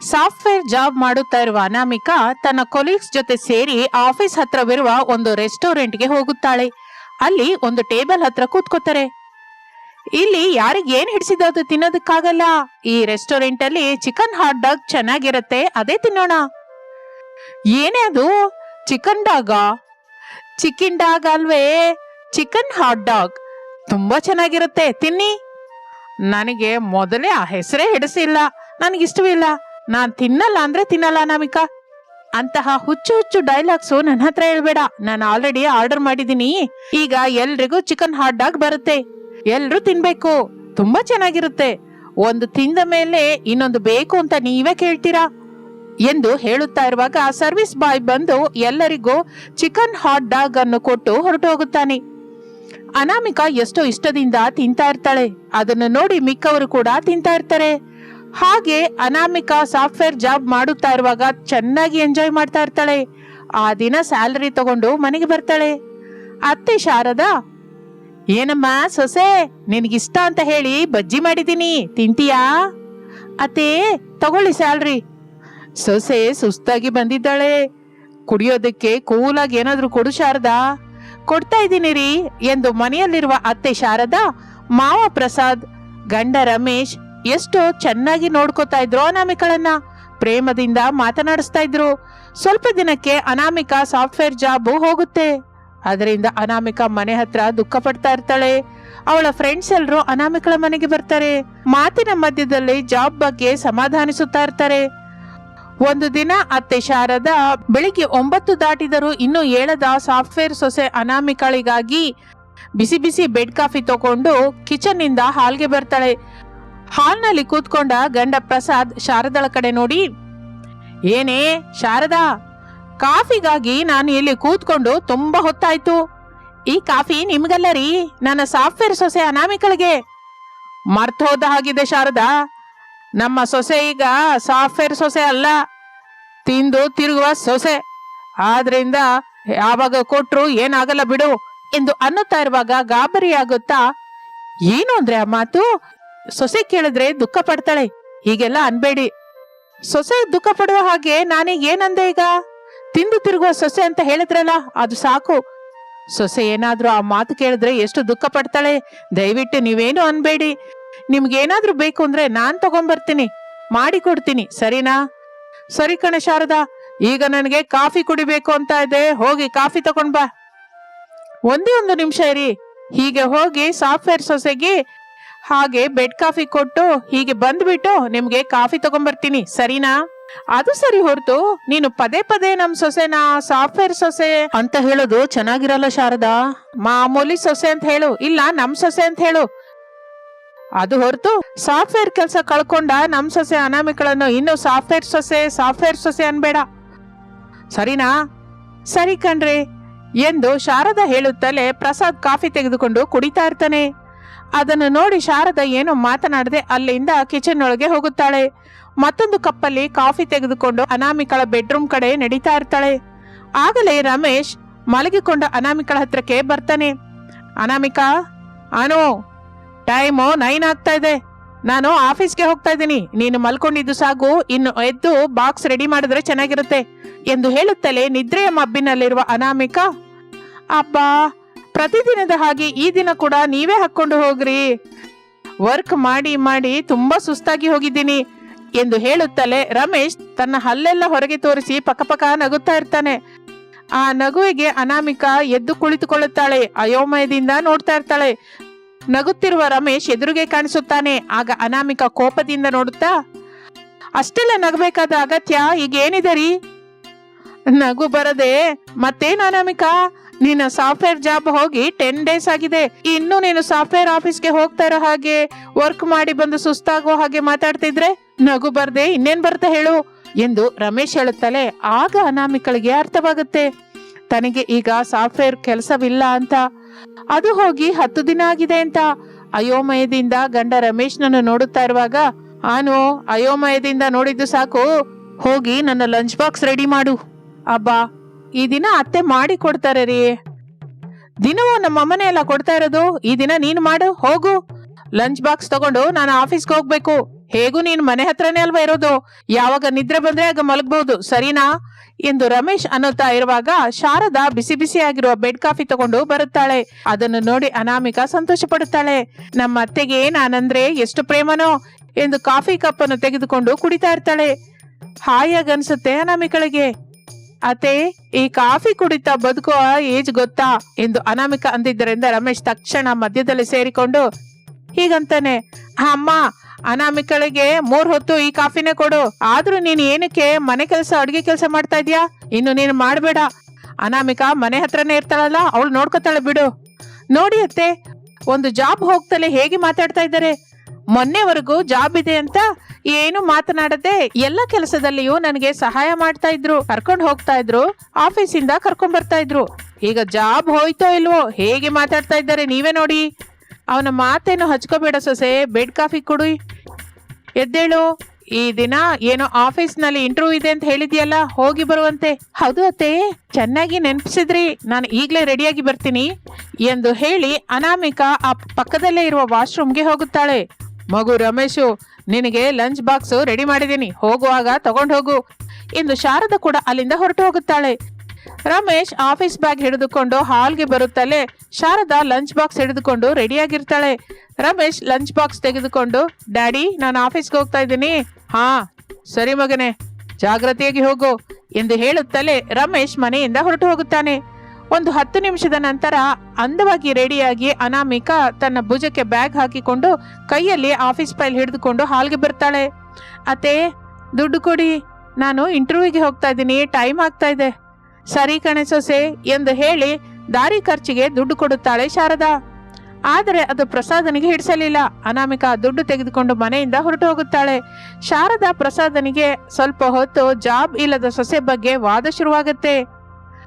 Software job ಮಾಡುತ್ತಾ ಇರುವ ಅನಾಮಿಕಾ ತನ್ನ ಕೊಲೀಗ್ಸ್ ಜೊತೆ ಸೇರಿ ಆಫೀಸ್ ಹತ್ರವಿರುವ ಒಂದು ರೆಸ್ಟೋರೆಂಟ್ಗೆ ಹೋಗುತ್ತಾಳೆ. ಅಲ್ಲಿ ಒಂದು ಟೇಬಲ್ ಹತ್ರ ಕೂತ್ಕೋತಾರೆ. ಇಲ್ಲಿ ಯಾರಿಗೆ ಏನ್ ಹಿಡಿಸಿದದು ತಿನ್ನೋದಕ್ಕಾಗಲ್ಲ. ಈ ರೆಸ್ಟೋರೆಂಟ್ ಅಲ್ಲಿ ಚಿಕನ್ ಹಾಟ್ ಡಾಗ್ ಚೆನ್ನಾಗಿರತ್ತೆ, ಅದೇ ತಿನ್ನೋಣ. ಏನೇ ಅದು? ಚಿಕನ್ ಡಾಗ ಚಿಕನ್ ಡಾಗ್ ಅಲ್ವೇ? ಚಿಕನ್ ಹಾಟ್ ಡಾಗ್ ತುಂಬಾ ಚೆನ್ನಾಗಿರುತ್ತೆ, ತಿನ್ನಿ. ನನಗೆ ಮೊದಲೇ ಆ ಹೆಸರೇ ಹಿಡಿಸಿಲ್ಲ, ನನಗಿಷ್ಟವಿಲ್ಲ. ನಾನ್ ತಿನ್ನಲ್ಲ ಅಂದ್ರೆ ತಿನ್ನಲ್ಲ ಅನಾಮಿಕಾ ಅಂತಹ ಹುಚ್ಚು ಹುಚ್ಚು ಡೈಲಾಗ್ಸು ನನ್ನ ಹತ್ರ ಹೇಳ್ಬೇಡ. ನಾನು ಆಲ್ರೆಡಿ ಆರ್ಡರ್ ಮಾಡಿದೀನಿ ಈಗ ಎಲ್ರಿಗೂ ಚಿಕನ್ ಹಾಟ್ ಡಾಗ್ ಬರುತ್ತೆ. ಎಲ್ರು ತಿನ್ಬೇಕು. ತುಂಬಾ ಚೆನ್ನಾಗಿರುತ್ತೆ. ಒಂದು ತಿಂದ ಮೇಲೆ ಇನ್ನೊಂದು ಬೇಕು ಅಂತ ನೀವೇ ಕೇಳ್ತೀರಾ? ಎಂದು ಹೇಳುತ್ತಾ ಇರುವಾಗ ಸರ್ವಿಸ್ ಬಾಯ್ ಬಂದು ಎಲ್ಲರಿಗೂ ಚಿಕನ್ ಹಾಟ್ ಡಾಗ್ ಅನ್ನು ಕೊಟ್ಟು ಹೊರಟು ಹೋಗುತ್ತಾನೆ. ಅನಾಮಿಕಾ ಎಷ್ಟೋ ಇಷ್ಟದಿಂದ ತಿಂತಾ ಇರ್ತಾಳೆ. ಅದನ್ನು ನೋಡಿ ಮಿಕ್ಕವರು ಕೂಡ ತಿಂತಾ ಇರ್ತಾರೆ. ಹಾಗೆ ಅನಾಮಿಕಾ ಸಾಫ್ಟ್ವೇರ್ ಜಾಬ್ ಮಾಡುತ್ತಾ ಇರುವಾಗ ಚೆನ್ನಾಗಿ ಎಂಜಾಯ್ ಮಾಡ್ತಾ ಇರ್ತಾಳೆ. ಆ ದಿನ ಸ್ಯಾಲರಿ ತಗೊಂಡು ಮನೆಗೆ ಬರ್ತಾಳೆ. ಅತ್ತೆ ಶಾರದಾ, ಏನಮ್ಮ ಸೊಸೆ, ನಿನಗಿಷ್ಟ ಅಂತ ಹೇಳಿ ಬಜ್ಜಿ ಮಾಡಿದ್ದೀನಿ, ತಿಂತೀಯಾ? ಅತ್ತೆ, ತಗೊಳ್ಳಿ ಸ್ಯಾಲ್ರಿ. ಸೊಸೆ ಸುಸ್ತಾಗಿ ಬಂದಿದ್ದಾಳೆ. ಕುಡಿಯೋದಕ್ಕೆ ಕೂಲಾಗಿ ಏನಾದರೂ ಕೊಡು ಶಾರದಾ. ಕೊಡ್ತಾ ಇದ್ದೀನಿ ರೀ ಎಂದು ಮನೆಯಲ್ಲಿರುವ ಅತ್ತೆ ಶಾರದಾ, ಮಾವ ಪ್ರಸಾದ್, ಗಂಡ ರಮೇಶ್ ಎಷ್ಟೋ ಚೆನ್ನಾಗಿ ನೋಡ್ಕೋತಾ ಇದ್ರು ಅನಾಮಿಕಳನ್ನ. ಪ್ರೇಮದಿಂದ ಮಾತನಾಡಿಸ್ತಾ ಇದ್ರು. ಸ್ವಲ್ಪ ದಿನಕ್ಕೆ ಅನಾಮಿಕಾ ಸಾಫ್ಟ್ವೇರ್ ಜಾಬ್ ಹೋಗುತ್ತೆ. ಅದರಿಂದ ಅನಾಮಿಕ ಮನೆ ಹತ್ರ ದುಃಖ ಪಡ್ತಾ ಇರ್ತಾಳೆ. ಅವಳ ಫ್ರೆಂಡ್ಸ್ ಎಲ್ಲರೂ ಅನಾಮಿಕಳ ಮನೆಗೆ ಬರ್ತಾರೆ. ಮಾತಿನ ಮಧ್ಯದಲ್ಲಿ ಜಾಬ್ ಬಗ್ಗೆ ಸಮಾಧಾನಿಸುತ್ತಾ ಇರ್ತಾರೆ. ಒಂದು ದಿನ ಅತ್ತೆ ಶಾರದ ಬೆಳಿಗ್ಗೆ ಒಂಬತ್ತು ದಾಟಿದರೂ ಇನ್ನೂ ಏಳದ ಸಾಫ್ಟ್ವೇರ್ ಸೊಸೆ ಅನಾಮಿಕಳಿಗಾಗಿ ಬಿಸಿ ಬಿಸಿ ಬೆಡ್ ಕಾಫಿ ತಗೊಂಡು ಕಿಚನ್ನಿಂದ ಹಾಲ್ಗೆ ಬರ್ತಾಳೆ. ಹಾಲ್ನಲ್ಲಿ ಕೂತ್ಕೊಂಡ ಗಂಡ ಪ್ರಸಾದ್ ಶಾರದಳ ಕಡೆ ನೋಡಿ, ಏನೇ ಶಾರದಾ, ಕಾಫಿಗಾಗಿ ನಾನು ಇಲ್ಲಿ ಕೂತ್ಕೊಂಡು ತುಂಬಾ ಹೊತ್ತಾಯ್ತು. ಈ ಕಾಫಿ ನಿಮ್ಗಲ್ಲ ರೀ ನನ್ನ ಸಾಫ್ಟ್ವೇರ್ ಸೊಸೆ ಅನಾಮಿಕಳಿಗೆ. ಮರ್ತೋದ ಹಾಗಿದೆ ಶಾರದಾ. ನಮ್ಮ ಸೊಸೆ ಈಗ ಸಾಫ್ಟ್ವೇರ್ ಸೊಸೆ ಅಲ್ಲ, ತಿಂದು ತಿರುಗುವ ಸೊಸೆ. ಆದ್ರಿಂದ ಯಾವಾಗ ಕೊಟ್ರು ಏನಾಗಲ್ಲ ಬಿಡು ಎಂದು ಅನ್ನುತ್ತಾ ಇರುವಾಗ ಗಾಬರಿಯಾಗುತ್ತಾ, ಏನು ಅಂದ್ರೆ ಆ ಮಾತು? ಸೊಸೆ ಕೇಳಿದ್ರೆ ದುಃಖ ಪಡ್ತಾಳೆ. ಹೀಗೆಲ್ಲ ಅನ್ಬೇಡಿ. ಸೊಸೆ ದುಃಖ ಪಡುವ ಹಾಗೆ ನಾನೀಗ ಏನಂದೆ ಈಗ? ತಿಂದು ತಿರುಗುವ ಸೊಸೆ ಅಂತ ಹೇಳಿದ್ರಲ್ಲ, ಅದು ಸಾಕು. ಸೊಸೆ ಏನಾದ್ರೂ ಆ ಮಾತು ಕೇಳಿದ್ರೆ ಎಷ್ಟು ದುಃಖ ಪಡ್ತಾಳೆ? ದಯವಿಟ್ಟು ನೀವೇನು ಅನ್ಬೇಡಿ. ನಿಮ್ಗೇನಾದ್ರೂ ಬೇಕು ಅಂದ್ರೆ ನಾನ್ ತಗೊಂಬರ್ತೀನಿ. ಮಾಡಿ ಕೊಡ್ತೀನಿ, ಸರಿನಾ? ಸರಿ ಕಣ ಶಾರದಾ, ಈಗ ನನಗೆ ಕಾಫಿ ಕುಡಿಬೇಕು ಅಂತ ಇದೆ, ಹೋಗಿ ಕಾಫಿ ತಗೊಂಡ್ ಬಾ. ಒಂದೇ ಒಂದು ನಿಮಿಷ ಇರಿ. ಹೀಗೆ ಹೋಗಿ ಸಾಫ್ಟ್ವೇರ್ ಸೊಸೆಗೆ ಹಾಗೆ ಬೆಡ್ ಕಾಫಿ ಕೊಟ್ಟು ಹೀಗೆ ಬಂದ್ಬಿಟ್ಟು ನಿಮ್ಗೆ ಕಾಫಿ ತಗೊಂಬರ್ತೀನಿ, ಸರಿನಾ? ಅದು ಸರಿ ಹೊರತು, ನೀನು ಪದೇ ಪದೇ ನಮ್ ಸೊಸೆನಾ ಸಾಫ್ಟ್ವೇರ್ ಸೊಸೆ ಅಂತ ಹೇಳೋದು ಚೆನ್ನಾಗಿರಲ್ಲ ಶಾರದಾ? ಮಾಮೂಲಿ ಸೊಸೆ ಅಂತ ಹೇಳು, ಇಲ್ಲ ನಮ್ ಸೊಸೆ ಅಂತ ಹೇಳು. ಅದು ಹೊರತು ಸಾಫ್ಟ್ವೇರ್ ಕೆಲಸ ಕಳ್ಕೊಂಡ ನಮ್ ಸೊಸೆ ಅನಾಮಿಕಳನ್ನು ಇನ್ನು ಸಾಫ್ಟ್ವೇರ್ ಸೊಸೆ ಸಾಫ್ಟ್ವೇರ್ ಸೊಸೆ ಅನ್ಬೇಡ. ಸರಿನಾ? ಸರಿ ಕಣ್ರಿ, ಎಂದು ಶಾರದಾ ಹೇಳುತ್ತಲೇ ಪ್ರಸಾದ್ ಕಾಫಿ ತೆಗೆದುಕೊಂಡು ಕುಡಿತಾ ಇರ್ತಾನೆ. ಅದನ್ನು ನೋಡಿ ಶಾರದಾ ಏನೋ ಮಾತನಾಡದೆ ಅಲ್ಲಿಂದ ಕಿಚನ್ ಒಳಗೆ ಹೋಗುತ್ತಾಳೆ. ಮತ್ತೊಂದು ಕಪ್ಪಲ್ಲಿ ಕಾಫಿ ತೆಗೆದುಕೊಂಡು ಅನಾಮಿಕಳ ಬೆಡ್ರೂಮ್ ಕಡೆ ನಡೀತಾ ಇರ್ತಾಳೆ. ಆಗಲೇ ರಮೇಶ್ ಮಲಗಿಕೊಂಡ ಅನಾಮಿಕಳ ಹತ್ರಕ್ಕೆ ಬರ್ತಾನೆ. ಅನಾಮಿಕಾ, ಅನು ಟೈಮು ನೈನ್ ಆಗ್ತಾ ಇದೆ. ನಾನು ಆಫೀಸ್ಗೆ ಹೋಗ್ತಾ ಇದ್ದೀನಿ. ನೀನು ಮಲ್ಕೊಂಡಿದ್ದು ಸಾಗು. ಇನ್ನು ಎದ್ದು ಬಾಕ್ಸ್ ರೆಡಿ ಮಾಡಿದ್ರೆ ಚೆನ್ನಾಗಿರುತ್ತೆ. ಎಂದು ಹೇಳುತ್ತಲೇ ನಿದ್ರೆಯ ಮಬ್ಬಿನಲ್ಲಿರುವ ಅನಾಮಿಕಾ, ಅಬ್ಬಾ ಪ್ರತಿದಿನದ ಹಾಗೆ ಈ ದಿನ ಕೂಡ ನೀವೇ ಹಾಕೊಂಡು ಹೋಗ್ರಿ. ವರ್ಕ್ ಮಾಡಿ ಮಾಡಿ ತುಂಬಾ ಸುಸ್ತಾಗಿ ಹೋಗಿದ್ದೀನಿ ಎಂದು ಹೇಳುತ್ತಲೇ ರಮೇಶ್ ತನ್ನ ಹಲ್ಲೆಲ್ಲ ಹೊರಗೆ ತೋರಿಸಿ ಪಕಪಕ ನಗುತ್ತಾ ಇರ್ತಾನೆ. ಆ ನಗುವಿಗೆ ಅನಾಮಿಕ ಎದ್ದು ಕುಳಿತುಕೊಳ್ಳುತ್ತಾಳೆ, ಅಯೋಮಯದಿಂದ ನೋಡ್ತಾ ಇರ್ತಾಳೆ. ನಗುತ್ತಿರುವ ರಮೇಶ್ ಎದುರಿಗೆ ಕಾಣಿಸುತ್ತಾನೆ, ಆಗ ಅನಾಮಿಕ ಕೋಪದಿಂದ ನೋಡುತ್ತಾ, ಅಷ್ಟೆಲ್ಲ ನಗಬೇಕಾದ ಅಗತ್ಯ ಈಗ ಏನಿದೆ ರೀ? ನಗು ಬರದೆ ಮತ್ತೇನು ಅನಾಮಿಕಾ? ನಿನ್ನ ಸಾಫ್ಟ್ವೇರ್ ಜಾಬ್ ಹೋಗಿ ಟೆನ್ ಡೇಸ್ ಆಗಿದೆ. ಇನ್ನು ನೀನು ಸಾಫ್ಟ್ವೇರ್ ಆಫೀಸ್ಗೆ ಹೋಗ್ತಾ ಇರೋ ಹಾಗೆ ವರ್ಕ್ ಮಾಡಿ ಬಂದು ಸುಸ್ತಾಗೋ ಹಾಗೆ ಮಾತಾಡ್ತಿದ್ರೆ ನಗು ಬರ್ದೆ ಇನ್ನೇನ್ ಬರ್ತಾ ಹೇಳು ಎಂದು ರಮೇಶ್ ಹೇಳುತ್ತಲೇ ಆಗ ಅನಾಮಿಕಳಿಗೆ ಅರ್ಥವಾಗುತ್ತೆ. ತನಗೆ ಈಗ ಸಾಫ್ಟ್ವೇರ್ ಕೆಲಸವಿಲ್ಲ ಅಂತ. ಅದು ಹೋಗಿ ಹತ್ತು ದಿನ ಆಗಿದೆ ಅಂತ. ಅಯೋಮಯದಿಂದ ಗಂಡ ರಮೇಶ್ನನ್ನು ನೋಡುತ್ತಾ ಇರುವಾಗ, ಆನು, ಅಯೋಮಯದಿಂದ ನೋಡಿದ್ದು ಸಾಕು. ಹೋಗಿ ನನ್ನ ಲಂಚ್ ಬಾಕ್ಸ್ ರೆಡಿ ಮಾಡು. ಅಬ್ಬಾ ಈ ದಿನ ಅತ್ತೆ ಮಾಡಿ ಕೊಡ್ತಾರೆ ರೀ. ದಿನವೂ ನಮ್ಮ ಅಮ್ಮನೇ ಎಲ್ಲ ಕೊಡ್ತಾ ಇರೋದು. ಈ ದಿನ ನೀನು ಮಾಡು, ಹೋಗು. ಲಂಚ್ ಬಾಕ್ಸ್ ತಗೊಂಡು ನಾನು ಆಫೀಸ್ಗೆ ಹೋಗ್ಬೇಕು. ಹೇಗೂ ನೀನು ಮನೆ ಹತ್ರನೇ ಅಲ್ವಾ ಇರೋದು? ಯಾವಾಗ ನಿದ್ರೆ ಬಂದ್ರೆ ಆಗ ಮಲಗಬಹುದು ಸರಿನಾ? ಎಂದು ರಮೇಶ್ ಅನ್ನುತ್ತಾ ಇರುವಾಗ ಶಾರದಾ ಬಿಸಿ ಬಿಸಿ ಆಗಿರುವ ಬೆಡ್ ಕಾಫಿ ತಗೊಂಡು ಬರುತ್ತಾಳೆ. ಅದನ್ನು ನೋಡಿ ಅನಾಮಿಕಾ ಸಂತೋಷ ಪಡುತ್ತಾಳೆ. ನಮ್ಮ ಅತ್ತೆಗೆ ನಾನಂದ್ರೆ ಎಷ್ಟು ಪ್ರೇಮನೋ ಎಂದು ಕಾಫಿ ಕಪ್ ಅನ್ನು ತೆಗೆದುಕೊಂಡು ಕುಡಿತಾ ಇರ್ತಾಳೆ. ಹಾಯಾಗಿ ಅನ್ಸುತ್ತೆ ಅನಾಮಿಕಳಿಗೆ. ಅತ್ತೆ ಈ ಕಾಫಿ ಕುಡಿತಾ ಬದುಕುವ ಏಜ್ ಗೊತ್ತಾ? ಎಂದು ಅನಾಮಿಕ ಅಂದಿದ್ದರಿಂದ ರಮೇಶ್ ತಕ್ಷಣ ಮಧ್ಯದಲ್ಲಿ ಸೇರಿಕೊಂಡು, ಹೀಗಂತಾನೆ, ಅಮ್ಮ, ಅನಾಮಿಕಳಿಗೆ ಮೂರ್ ಹೊತ್ತು ಈ ಕಾಫಿನೇ ಕೊಡು. ಆದ್ರೂ ನೀನ್ ಏನಕ್ಕೆ ಮನೆ ಕೆಲಸ, ಅಡುಗೆ ಕೆಲಸ ಮಾಡ್ತಾ ಇದ್ಯಾ? ಇನ್ನು ನೀನು ಮಾಡ್ಬೇಡ. ಅನಾಮಿಕ ಮನೆ ಹತ್ರನೇ ಇರ್ತಾಳಲ್ಲ, ಅವಳು ನೋಡ್ಕೊತಾಳೆ, ಬಿಡು. ನೋಡಿ ಅತ್ತೆ, ಒಂದು ಜಾಬ್ ಹೋಗ್ತಲೇ ಹೇಗೆ ಮಾತಾಡ್ತಾ ಇದ್ದಾರೆ? ಮೊನ್ನೆವರೆಗೂ ಜಾಬ್ ಇದೆ ಅಂತ ಏನು ಮಾತನಾಡದೆ ಎಲ್ಲ ಕೆಲಸದಲ್ಲಿಯೂ ನನಗೆ ಸಹಾಯ ಮಾಡ್ತಾ ಇದ್ರು, ಕರ್ಕೊಂಡು ಹೋಗ್ತಾ ಇದ್ರು, ಆಫೀಸಿಂದ ಕರ್ಕೊಂಡ್ ಬರ್ತಾ ಇದ್ರು. ಈಗ ಜಾಬ್ ಹೋಯ್ತೋ ಇಲ್ವೋ, ಹೇಗೆ ಮಾತಾಡ್ತಾ ಇದ್ದಾರೆ ನೀವೇ ನೋಡಿ. ಅವನ ಮಾತೇನು ಹಚ್ಕೋಬೇಡ ಸೊಸೆ, ಬೆಡ್ ಕಾಫಿ ಕೊಡು. ಎದ್ದೇಳು, ಈ ದಿನ ಏನೋ ಆಫೀಸ್ನಲ್ಲಿ ಇಂಟರ್ವ್ಯೂ ಇದೆ ಅಂತ ಹೇಳಿದ್ಯಲ್ಲ, ಹೋಗಿ ಬರುವಂತೆ. ಹೌದು ಅತ್ತೆ, ಚೆನ್ನಾಗಿ ನೆನಪಿಸಿದ್ರಿ, ನಾನು ಈಗಲೇ ರೆಡಿಯಾಗಿ ಬರ್ತೀನಿ ಎಂದು ಹೇಳಿ ಅನಾಮಿಕಾ ಆ ಪಕ್ಕದಲ್ಲೇ ಇರುವ ವಾಶ್ರೂಮ್ಗೆ ಹೋಗುತ್ತಾಳೆ. ಮಗು ರಮೇಶು, ನಿನಗೆ ಲಂಚ್ ಬಾಕ್ಸ್ ರೆಡಿ ಮಾಡಿದ್ದೀನಿ. ಹೋಗುವಾಗ ತಗೊಂಡು ಹೋಗು. ಎಂದು ಶಾರದ ಕೂಡ ಅಲ್ಲಿಂದ ಹೊರಟು ಹೋಗುತ್ತಾಳೆ. ರಮೇಶ್ ಆಫೀಸ್ ಬ್ಯಾಗ್ ಹಿಡಿದುಕೊಂಡು ಹಾಲ್ಗೆ ಬರುತ್ತಲೇ ಶಾರದಾ ಲಂಚ್ ಬಾಕ್ಸ್ ಹಿಡಿದುಕೊಂಡು ರೆಡಿಯಾಗಿರ್ತಾಳೆ ರಮೇಶ್ ಲಂಚ್ ಬಾಕ್ಸ್ ತೆಗೆದುಕೊಂಡು ಡ್ಯಾಡಿ ನಾನು ಆಫೀಸ್ಗೆ ಹೋಗ್ತಾ ಇದ್ದೀನಿ. ಹಾ, ಸರಿ ಮಗನೇ, ಜಾಗ್ರತೆಯಾಗಿ ಹೋಗು. ಎಂದು ಹೇಳುತ್ತಲೇ ರಮೇಶ್ ಮನೆಯಿಂದ ಹೊರಟು ಹೋಗುತ್ತಾನೆ. ಒಂದು ಹತ್ತು ನಿಮಿಷದ ನಂತರ ಅಂದವಾಗಿ ರೆಡಿಯಾಗಿ ಅನಾಮಿಕಾ ತನ್ನ ಭುಜಕ್ಕೆ ಬ್ಯಾಗ್ ಹಾಕಿಕೊಂಡು ಕೈಯಲ್ಲಿ ಆಫೀಸ್ ಫೈಲ್ ಹಿಡಿದುಕೊಂಡು ಹಾಲ್ಗೆ ಬರ್ತಾಳೆ. ಅತ್ತೆ, ದುಡ್ಡು ಕೊಡಿ. ನಾನು ಇಂಟರ್ವ್ಯೂಗೆ ಹೋಗ್ತಾ ಇದ್ದೀನಿ. ಟೈಮ್ ಆಗ್ತಾ ಇದೆ. ಸರಿ ಕಣೆ ಸೊಸೆ, ಎಂದು ಹೇಳಿ ದಾರಿ ಖರ್ಚಿಗೆ ದುಡ್ಡು ಕೊಡುತ್ತಾಳೆ ಶಾರದಾ. ಆದರೆ ಅದು ಪ್ರಸಾದನಿಗೆ ಹಿಡಿಸಲಿಲ್ಲ. ಅನಾಮಿಕಾ ದುಡ್ಡು ತೆಗೆದುಕೊಂಡು ಮನೆಯಿಂದ ಹೊರಟು ಹೋಗುತ್ತಾಳೆ. ಶಾರದಾ ಪ್ರಸಾದನಿಗೆ ಸ್ವಲ್ಪ ಹೊತ್ತು ಜಾಬ್ ಇಲ್ಲದ ಸೊಸೆ ಬಗ್ಗೆ ವಾದ ಶುರುವಾಗುತ್ತೆ.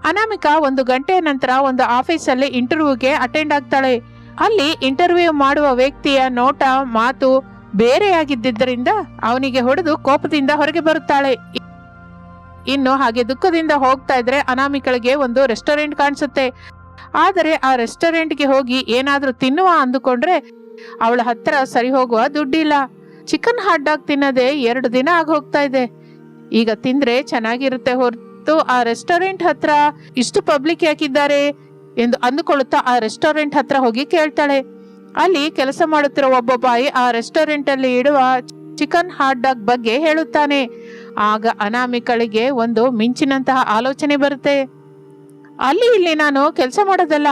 ಅನಾಮಿಕಾ ಒಂದು ಗಂಟೆಯ ನಂತರ ಒಂದು ಆಫೀಸಲ್ಲಿ ಇಂಟರ್ವ್ಯೂಗೆ ಅಟೆಂಡ್ ಆಗ್ತಾಳೆ. ಅಲ್ಲಿ ಇಂಟರ್ವ್ಯೂ ಮಾಡುವ ವ್ಯಕ್ತಿಯ ನೋಟ, ಮಾತು ಬೇರೆಯಾಗಿದ್ದರಿಂದ ಅವನಿಗೆ ಹೊಡೆದು ಕೋಪದಿಂದ ಹೊರಗೆ ಬರುತ್ತಾಳೆ. ಇನ್ನು ಹಾಗೆ ದುಃಖದಿಂದ ಹೋಗ್ತಾ ಇದ್ರೆ ಅನಾಮಿಕಳಿಗೆ ಒಂದು ರೆಸ್ಟೋರೆಂಟ್ ಕಾಣಿಸುತ್ತೆ. ಆದರೆ ಆ ರೆಸ್ಟೋರೆಂಟ್ಗೆ ಹೋಗಿ ಏನಾದರೂ ತಿನ್ನುವ ಅಂದುಕೊಂಡ್ರೆ ಅವಳ ಹತ್ತಿರ ಸರಿ ಹೋಗುವ ದುಡ್ಡಿಲ್ಲ. ಚಿಕನ್ ಹಾಟ್ ಡಾಗ್ ತಿನ್ನದೆ ಎರಡು ದಿನ ಆಗ ಹೋಗ್ತಾ ಇದೆ. ಈಗ ತಿಂದ್ರೆ ಚೆನ್ನಾಗಿರುತ್ತೆ ಹೊರತು ಆ ರೆಸ್ಟೋರೆಂಟ್ ಹತ್ರ ಇಷ್ಟು ಪಬ್ಲಿಕ್ ಯಾಕಿದ್ದಾರೆ ಎಂದು ಅಂದುಕೊಳ್ಳುತ್ತಾ ಆ ರೆಸ್ಟೋರೆಂಟ್ ಹತ್ರ ಹೋಗಿ ಕೇಳ್ತಾಳೆ. ಅಲ್ಲಿ ಕೆಲಸ ಮಾಡುತ್ತಿರುವ ಒಬ್ಬ ಬಾಯಿ ಆ ರೆಸ್ಟೋರೆಂಟ್ ಅಲ್ಲಿ ಇಡುವ ಚಿಕನ್ ಹಾಟ್ ಡಾಗ್ ಬಗ್ಗೆ ಹೇಳುತ್ತಾನೆ. ಆಗ ಅನಾಮಿಕಳಿಗೆ ಒಂದು ಮಿಂಚಿನಂತಹ ಆಲೋಚನೆ ಬರುತ್ತೆ. ಅಲ್ಲಿ ಇಲ್ಲಿ ನಾನು ಕೆಲಸ ಮಾಡೋದಲ್ಲ.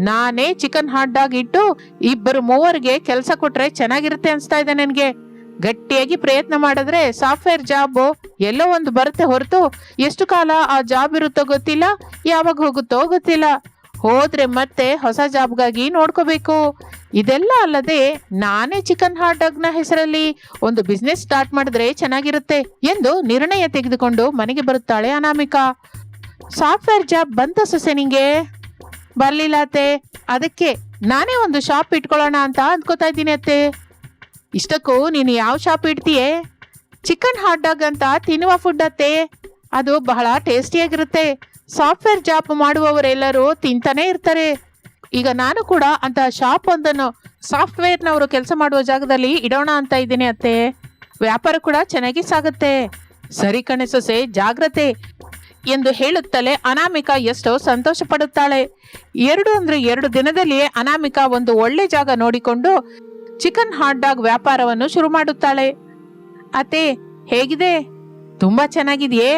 ನಾನೇ ಚಿಕನ್ ಹಾಟ್ ಡಾಗ್ ಇಟ್ಟು ಇಬ್ಬರು ಮೂವರಿಗೆ ಕೆಲಸ ಕೊಟ್ರೆ ಚೆನ್ನಾಗಿರುತ್ತೆ ಅನ್ಸ್ತಾ ಇದೆ ನನಗೆ. ಗಟ್ಟಿಯಾಗಿ ಪ್ರಯತ್ನ ಮಾಡಿದ್ರೆ ಸಾಫ್ಟ್ವೇರ್ ಜಾಬ್ ಎಲ್ಲೋ ಒಂದು ಬರುತ್ತೆ ಹೊರತು ಎಷ್ಟು ಕಾಲ ಆ ಜಾಬ್ ಇರುತ್ತೋ ಗೊತ್ತಿಲ್ಲ, ಯಾವಾಗ ಹೋಗುತ್ತೋ ಗೊತ್ತಿಲ್ಲ. ಹೋದ್ರೆ ಮತ್ತೆ ಹೊಸ ಜಾಬ್ಗಾಗಿ ನೋಡ್ಕೋಬೇಕು. ಇದೆಲ್ಲ ಅಲ್ಲದೆ ನಾನೇ ಚಿಕನ್ ಹಾಟ್ ಡಾಗ್ನ ಹೆಸರಲ್ಲಿ ಒಂದು ಬಿಸ್ನೆಸ್ ಸ್ಟಾರ್ಟ್ ಮಾಡಿದ್ರೆ ಚೆನ್ನಾಗಿರುತ್ತೆ ಎಂದು ನಿರ್ಣಯ ತೆಗೆದುಕೊಂಡು ಮನೆಗೆ ಬರುತ್ತಾಳೆ ಅನಾಮಿಕಾ. ಸಾಫ್ಟ್ವೇರ್ ಜಾಬ್ ಬಂತ ಸೊಸೆ ನಿಂಗೆ? ಬರ್ಲಿಲ್ಲ ಅದಕ್ಕೆ ನಾನೇ ಒಂದು ಶಾಪ್ ಇಟ್ಕೊಳ್ಳೋಣ ಅಂತ ಅಂದ್ಕೋತಾ ಇದ್ದೀನಿ ಅತ್ತೆ. ಇಷ್ಟಕ್ಕೂ ನೀನು ಯಾವ ಶಾಪ್ ಇಡ್ತೀಯೇ? ಚಿಕನ್ ಹಾಟ್ ಡಾಗ್ ಅಂತ ತಿನ್ನುವ ಫುಡ್ ಅತ್ತೆ. ಅದು ಬಹಳ ಟೇಸ್ಟಿಯಾಗಿರುತ್ತೆ. ಸಾಫ್ಟ್ವೇರ್ ಜಾಬ್ ಮಾಡುವವರೆಲ್ಲರೂ ತಿಂತಾನೆ ಇರ್ತಾರೆ. ಈಗ ನಾನು ಕೂಡ ಅಂತ ಶಾಪ್ ಒಂದನ್ನು ಸಾಫ್ಟ್ವೇರ್ನವರು ಕೆಲಸ ಮಾಡುವ ಜಾಗದಲ್ಲಿ ಇಡೋಣ ಅಂತ ಇದ್ದೀನಿ ಅತ್ತೆ. ವ್ಯಾಪಾರ ಕೂಡ ಚೆನ್ನಾಗಿ ಸಾಗುತ್ತೆ. ಸರಿ ಕಣೆ ಸೊಸೆ, ಜಾಗ್ರತೆ ಎಂದು ಹೇಳುತ್ತಲೇ ಅನಾಮಿಕಾ ಎಷ್ಟೋ ಸಂತೋಷ ಪಡುತ್ತಾಳೆ. ಎರಡು ಅಂದ್ರೆ ಎರಡು ದಿನದಲ್ಲಿಯೇ ಅನಾಮಿಕಾ ಒಂದು ಒಳ್ಳೆ ಜಾಗ ನೋಡಿಕೊಂಡು ಚಿಕನ್ ಹಾಟ್ ಡಾಗ್ ವ್ಯಾಪಾರವನ್ನು ಶುರು ಮಾಡುತ್ತಾಳೆ. ಅತ್ತೆ, ಹೇಗಿದೆ? ತುಂಬಾ ಚೆನ್ನಾಗಿದೆಯೇ?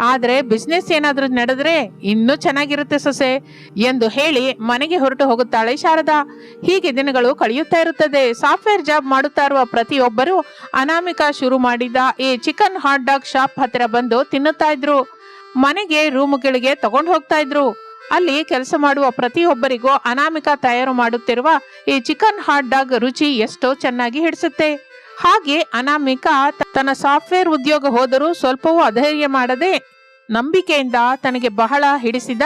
ಆದರೆ ಬಿಸ್ನೆಸ್ ಏನಾದರೂ ನಡೆದ್ರೆ ಇನ್ನೂ ಚೆನ್ನಾಗಿರುತ್ತೆ ಸೊಸೆ, ಎಂದು ಹೇಳಿ ಮನೆಗೆ ಹೊರಟು ಹೋಗುತ್ತಾಳೆ ಶಾರದಾ. ಹೀಗೆ ದಿನಗಳು ಕಳೆಯುತ್ತಾ ಇರುತ್ತದೆ. ಸಾಫ್ಟ್ವೇರ್ ಜಾಬ್ ಮಾಡುತ್ತಾ ಇರುವ ಪ್ರತಿಯೊಬ್ಬರು ಅನಾಮಿಕಾ ಶುರು ಮಾಡಿದ ಈ ಚಿಕನ್ ಹಾಟ್ ಡಾಗ್ ಶಾಪ್ ಹತ್ತಿರ ಬಂದು ತಿನ್ನುತ್ತಾ ಇದ್ರು. ಮನೆಗೆ ರೂಮುಗಳಿಗೆ ತಗೊಂಡು ಹೋಗ್ತಾ ಇದ್ರು. ಅಲ್ಲಿ ಕೆಲಸ ಮಾಡುವ ಪ್ರತಿಯೊಬ್ಬರಿಗೂ ಅನಾಮಿಕಾ ತಯಾರು ಮಾಡುತ್ತಿರುವ ಈ ಚಿಕನ್ ಹಾಟ್ ಡಾಗ್ ರುಚಿ ಎಷ್ಟೋ ಚೆನ್ನಾಗಿ ಹಿಡಿಸುತ್ತೆ. ಹಾಗೆ ಅನಾಮಿಕ ತನ್ನ ಸಾಫ್ಟ್ವೇರ್ ಉದ್ಯೋಗ ಹೋದರೂ ಸ್ವಲ್ಪವೂ ಅಧೈರ್ಯ ಮಾಡದೆ ನಂಬಿಕೆಯಿಂದ ತನಗೆ ಬಹಳ ಹಿಡಿಸಿದ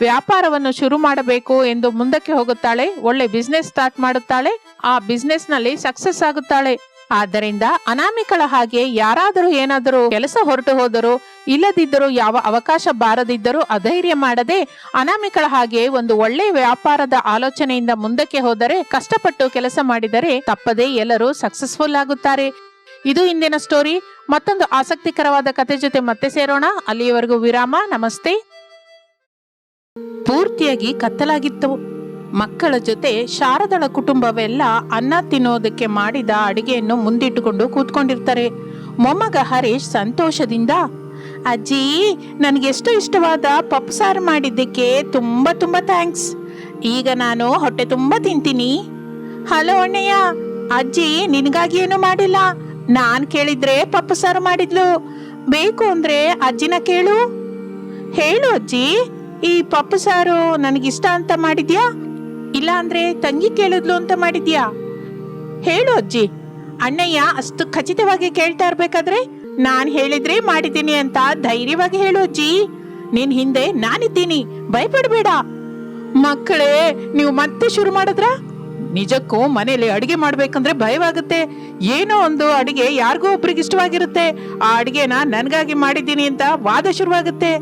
ವ್ಯಾಪಾರವನ್ನು ಶುರು ಮಾಡಬೇಕು ಎಂದು ಮುಂದಕ್ಕೆ ಹೋಗುತ್ತಾಳೆ. ಒಳ್ಳೆ ಬಿಸ್ನೆಸ್ ಸ್ಟಾರ್ಟ್ ಮಾಡುತ್ತಾಳೆ. ಆ ಬಿಸ್ನೆಸ್ನಲ್ಲಿ ಸಕ್ಸಸ್ ಆಗುತ್ತಾಳೆ. ಆದ್ದರಿಂದ ಅನಾಮಿಕಳ ಹಾಗೆ ಯಾರಾದರೂ ಏನಾದರೂ ಕೆಲಸ ಹೊರಟು ಹೋದರೂ, ಇಲ್ಲದಿದ್ದರೂ, ಯಾವ ಅವಕಾಶ ಬಾರದಿದ್ದರೂ ಅಧೈರ್ಯ ಮಾಡದೆ ಅನಾಮಿಕಳ ಹಾಗೆ ಒಂದು ಒಳ್ಳೆ ವ್ಯಾಪಾರದ ಆಲೋಚನೆಯಿಂದ ಮುಂದಕ್ಕೆ ಹೋದರೆ, ಕಷ್ಟಪಟ್ಟು ಕೆಲಸ ಮಾಡಿದರೆ ತಪ್ಪದೇ ಎಲ್ಲರೂ ಸಕ್ಸಸ್ಫುಲ್ ಆಗುತ್ತಾರೆ. ಇದು ಇಂದಿನ ಸ್ಟೋರಿ ಮತ್ತೊಂದು ಆಸಕ್ತಿಕರವಾದ ಕತೆ ಜೊತೆ ಮತ್ತೆ ಸೇರೋಣ. ಅಲ್ಲಿಯವರೆಗೂ ವಿರಾಮ. ನಮಸ್ತೆ. ಪೂರ್ತಿಯಾಗಿ ಕತ್ತಲಾಗಿತ್ತು. ಮಕ್ಕಳ ಜೊತೆ ಶಾರದಳ ಕುಟುಂಬವೆಲ್ಲ ಅನ್ನ ತಿನ್ನೋದಕ್ಕೆ ಮಾಡಿದ ಅಡಿಗೆಯನ್ನು ಮುಂದಿಟ್ಟುಕೊಂಡು ಕೂತ್ಕೊಂಡಿರ್ತಾರೆ. ಮೊಮ್ಮಗ ಹರೀಶ್ ಸಂತೋಷದಿಂದ, ಅಜ್ಜಿ, ನನಗೆಷ್ಟು ಇಷ್ಟವಾದ ಪಪ್ಪು ಸಾರು ಮಾಡಿದ್ದಕ್ಕೆ ತುಂಬಾ ತುಂಬಾ ಥ್ಯಾಂಕ್ಸ್. ಈಗ ನಾನು ಹೊಟ್ಟೆ ತುಂಬಾ ತಿಂತೀನಿ. ಹಲೋ ಅಣ್ಣಯ್ಯ, ಅಜ್ಜಿ ನಿನಗಾಗಿ ಏನು ಮಾಡಿಲ್ಲ. ನಾನು ಕೇಳಿದ್ರೆ ಪಪ್ಪು ಸಾರು ಮಾಡಿದ್ಲು. ಬೇಕು ಅಂದ್ರೆ ಅಜ್ಜಿನ ಕೇಳು. ಹೇಳು ಅಜ್ಜಿ, ಈ ಪಪ್ಪು ಸಾರು ನನಗಿಷ್ಟ ಅಂತ ಮಾಡಿದ್ಯಾ? ಇಲ್ಲ ಅಂದ್ರೆ ತಂಗಿ ಕೇಳಿದ್ಲು ಅಂತ ಮಾಡಿದ್ಯಾ? ಹೇಳು ಅಜ್ಜಿ. ಅಣ್ಣಯ್ಯ ಅಷ್ಟು ಖಚಿತವಾಗಿ ಕೇಳ್ತಾ ಇರ್ಬೇಕಾದ್ರೆ ನಾನ್ ಹೇಳಿದ್ರೆ ಮಾಡಿದ್ದೀನಿ ಅಂತ ಧೈರ್ಯವಾಗಿ ಹೇಳು ಅಜ್ಜಿ. ನಿನ್ ಹಿಂದೆ ನಾನಿದ್ದೀನಿ. ಭಯಪಡ್ಬೇಡ. ಮಕ್ಕಳೇ, ನೀವು ಮತ್ತೆ ಶುರು ಮಾಡಿದ್ರ? ನಿಜಕ್ಕೂ ಮನೇಲಿ ಅಡಿಗೆ ಮಾಡ್ಬೇಕಂದ್ರೆ ಭಯವಾಗುತ್ತೆ. ಏನೋ ಒಂದು ಅಡಿಗೆ ಯಾರಿಗೋ ಒಬ್ರಿಗೆ ಇಷ್ಟವಾಗಿರುತ್ತೆ. ಆ ಅಡಿಗೆನ ನನಗಾಗಿ ಮಾಡಿದ್ದೀನಿ ಅಂತ ವಾದ ಶುರುವಾಗುತ್ತೆ.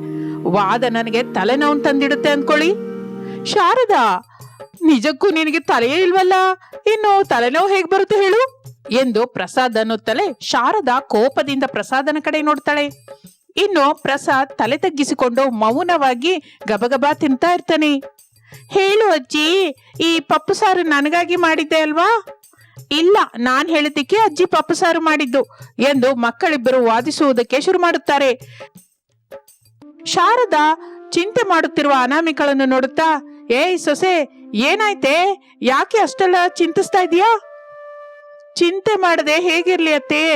ವಾದ ನನಗೆ ತಲೆನೋವು ತಂದಿಡುತ್ತೆ ಅನ್ಕೊಳ್ಳಿ ಶಾರದಾ ನಿಜಕ್ಕೂ ನಿನಗೆ ತಲೆಯೇ ಇಲ್ವಲ್ಲ? ಇನ್ನು ತಲೆನೋವು ಹೇಗ್ ಬರುತ್ತೆ ಹೇಳು? ಎಂದು ಪ್ರಸಾದ್ ಅನ್ನುತ್ತಲೇ ಶಾರದಾ ಕೋಪದಿಂದ ಪ್ರಸಾದನ ಕಡೆ ನೋಡ್ತಾಳೆ. ಇನ್ನು ಪ್ರಸಾದ್ ತಲೆ ತಗ್ಗಿಸಿಕೊಂಡು ಮೌನವಾಗಿ ಗಬಗಬಾ ತಿಂತಾ ಇರ್ತಾನೆ. ಹೇಳು ಅಜ್ಜಿ, ಈ ಪಪ್ಪು ಸಾರು ನನಗಾಗಿ ಮಾಡಿದ್ದೆ ಅಲ್ವಾ? ಇಲ್ಲ, ನಾನ್ ಹೇಳಿದ್ದಕ್ಕೆ ಅಜ್ಜಿ ಪಪ್ಪು ಸಾರು ಮಾಡಿದ್ದು ಎಂದು ಮಕ್ಕಳಿಬ್ಬರು ವಾದಿಸುವುದಕ್ಕೆ ಶುರು ಮಾಡುತ್ತಾರೆ. ಶಾರದಾ ಚಿಂತೆ ಮಾಡುತ್ತಿರುವ ಅನಾಮಿಕಳನ್ನು ನೋಡುತ್ತಾ, ಏಯ್ ಸೊಸೆ ಏನಾಯ್ತೆ? ಯಾಕೆ ಅಷ್ಟೆಲ್ಲ ಚಿಂತಿಸ್ತಾ ಇದೀಯಾ ಚಿಂತೆ ಮಾಡದೆ ಹೇಗಿರ್ಲಿ ಅತ್ತೆ?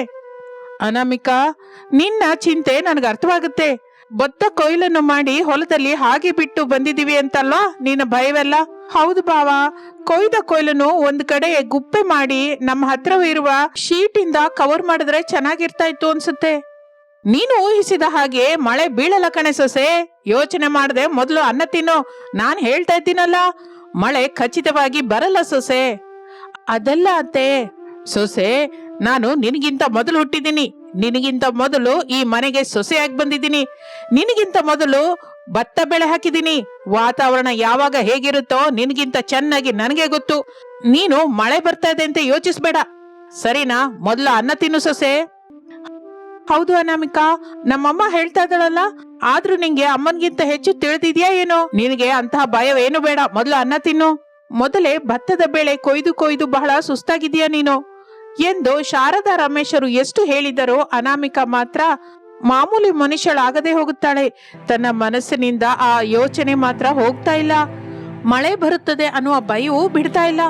ಅನಾಮಿಕಾ, ನಿನ್ನ ಚಿಂತೆ ನನಗೆ ಅರ್ಥವಾಗುತ್ತೆ. ಭತ್ತ ಕೊಯ್ಲನ್ನು ಮಾಡಿ ಹೊಲದಲ್ಲಿ ಹಾಗೆ ಬಿಟ್ಟು ಬಂದಿದೀವಿ ಅಂತಲ್ವಾ? ನಿನ್ನ ಭಯವೆಲ್ಲ? ಹೌದು ಬಾವ ಕೊಯ್ದ ಕೊಯ್ಲನ್ನು ಒಂದ್ ಕಡೆ ಗುಪ್ಪೆ ಮಾಡಿ ನಮ್ಮ ಹತ್ರವಿರುವ ಶೀಟಿಂದ ಕವರ್ ಮಾಡಿದ್ರೆ ಚೆನ್ನಾಗಿರ್ತಾ ಇತ್ತು ಅನ್ಸುತ್ತೆ. ನೀನು ಊಹಿಸಿದ ಹಾಗೆ ಮಳೆ ಬೀಳಲ್ಲ ಕಣೆ ಸೊಸೆ. ಯೋಚನೆ ಮಾಡದೆ ಮೊದಲು ಅನ್ನ ತಿನ್ನು. ನಾನು ಹೇಳ್ತಾ ಇದ್ದೀನಲ್ಲ ಮಳೆ ಖಚಿತವಾಗಿ ಬರಲ್ಲ ಸೊಸೆ. ಅದಲ್ಲ ಅತ್ತೆ. ಸೊಸೆ, ನಾನು ನಿನಗಿಂತ ಮೊದಲು ಹುಟ್ಟಿದ್ದೀನಿ. ನಿನಗಿಂತ ಮೊದಲು ಈ ಮನೆಗೆ ಸೊಸೆಯಾಗಿ ಬಂದಿದ್ದೀನಿ. ನಿನಗಿಂತ ಮೊದಲು ಭತ್ತ ಬೆಳೆ ಹಾಕಿದ್ದೀನಿ. ವಾತಾವರಣ ಯಾವಾಗ ಹೇಗಿರುತ್ತೋ ನಿನಗಿಂತ ಚೆನ್ನಾಗಿ ನನಗೆ ಗೊತ್ತು. ನೀನು ಮಳೆ ಬರ್ತಾ ಇದೆ ಅಂತ ಯೋಚಿಸ್ಬೇಡ. ಸರಿನಾ? ಮೊದಲು ಅನ್ನ ತಿನ್ನು ಸೊಸೆ. ಹೌದು ಅನಾಮಿಕಾ, ನಮ್ಮಮ್ಮ ಹೇಳ್ತಾ ಇದ್ದಾಳಲ್ಲ, ಆದ್ರೂ ನಿಂಗೆ ಅಮ್ಮನ್ಗಿಂತ ಹೆಚ್ಚು ತಿಳಿದಿದ್ಯಾ ಏನೋ? ನಿನಗೆ ಅಂತಹ ಭಯವೇನು ಬೇಡ, ಮೊದಲು ಅನ್ನ ತಿನ್ನು. ಮೊದಲೇ ಭತ್ತದ ಬೆಳೆ ಕೊಯ್ದು ಕೊಯ್ದು ಬಹಳ ಸುಸ್ತಾಗಿದ್ಯಾ ನೀನು? ಎಂದು ಶಾರದಾ ರಮೇಶರು ಎಷ್ಟು ಹೇಳಿದರೋ ಅನಾಮಿಕಾ ಮಾತ್ರ ಮಾಮೂಲಿ ಮನುಷ್ಯಳಾಗದೆ ಹೋಗುತ್ತಾಳೆ. ತನ್ನ ಮನಸ್ಸಿನಿಂದ ಆ ಯೋಚನೆ ಮಾತ್ರ ಹೋಗ್ತಾ ಇಲ್ಲ. ಮಳೆ ಬರುತ್ತದೆ ಅನ್ನುವ ಭಯವೂ ಬಿಡ್ತಾ ಇಲ್ಲ.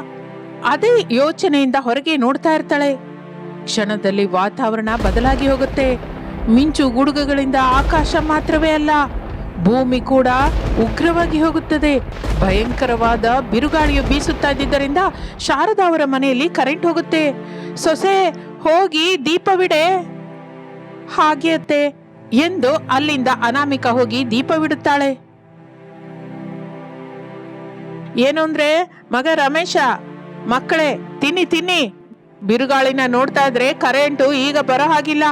ಅದೇ ಯೋಚನೆಯಿಂದ ಹೊರಗೆ ನೋಡ್ತಾ ಇರ್ತಾಳೆ. ಕ್ಷಣದಲ್ಲಿ ವಾತಾವರಣ ಬದಲಾಗಿ ಹೋಗುತ್ತೆ. ಮಿಂಚು ಗುಡುಗಗಳಿಂದ ಆಕಾಶ ಮಾತ್ರವೇ ಅಲ್ಲ, ಭೂಮಿ ಕೂಡ ಉಗ್ರವಾಗಿ ಹೋಗುತ್ತದೆ. ಭಯಂಕರವಾದ ಬಿರುಗಾಳಿಯು ಬೀಸುತ್ತಾ ಇದ್ದಿದ್ದರಿಂದ ಶಾರದಾ ಅವರ ಮನೆಯಲ್ಲಿ ಕರೆಂಟ್ ಹೋಗುತ್ತೆ. ಸೊಸೆ, ಹೋಗಿ ದೀಪವಿಡೆ. ಹಾಗೆ ಅತ್ತೆ ಎಂದು ಅಲ್ಲಿಂದ ಅನಾಮಿಕ ಹೋಗಿ ದೀಪವಿಡುತ್ತಾಳೆ ಏನು ಅಂದ್ರೆ, ಮಗ ರಮೇಶ, ಮಕ್ಕಳೇ, ತಿನ್ನಿ ತಿನ್ನಿ. ಬಿರುಗಾಳಿನ ನೋಡ್ತಾ ಇದ್ರೆ ಕರೆಂಟು ಈಗ ಬರೋ ಹಾಗಿಲ್ಲ.